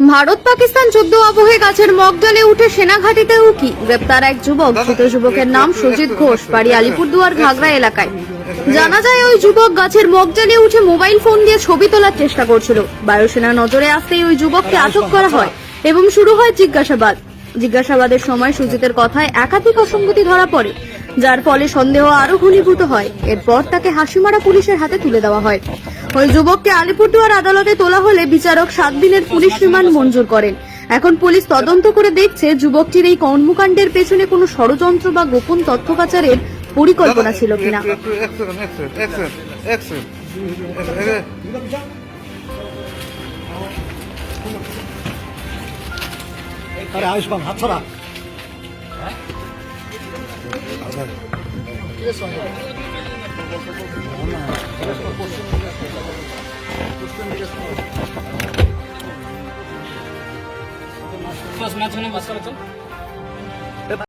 ভারত পাকিস্তান যুদ্ধ আবহে গাছের মগডালে উঠে সেনাঘাটিতে উকি। গ্রেপ্তার এক যুবক। ধৃত যুবকের নাম সুজিত ঘোষ, বাড়ি আলিপুরদুয়ার, ঘাগড়া এলাকায়। জানা যায়, ওই যুবক গাছের মগডালে উঠে মোবাইল ফোন দিয়ে ছবি তোলার চেষ্টা করছিল। বায়ুসেনা নজরে আসতেই ওই যুবককে আটক করা হয় এবং শুরু হয় জিজ্ঞাসাবাদ। জিজ্ঞাসাবাদের সময় সুজিতের কথায় একাধিক অসঙ্গতি ধরা পড়ে, যার ফলে সন্দেহ আরও ঘনীভূত হয়। এরপর তাকে হাসিমারা পুলিশের হাতে তুলে দেওয়া হয়। ওই যুবককে আলিপুরদুয়ার আদালতে তোলা হলে বিচারক সাত দিনের পুলিশ রিমান্ড মঞ্জুর করেন। এখন পুলিশ তদন্ত করে দেখছে যুবকটির এই কর্মকাণ্ডের পেছনে কোনো ষড়যন্ত্র বা গোপন তথ্য পাচারের পরিকল্পনা ছিল কিনা। আরে আয়ুষ্মান হাত ছড়া মাঝখানে বাচ্চা বাচ্চা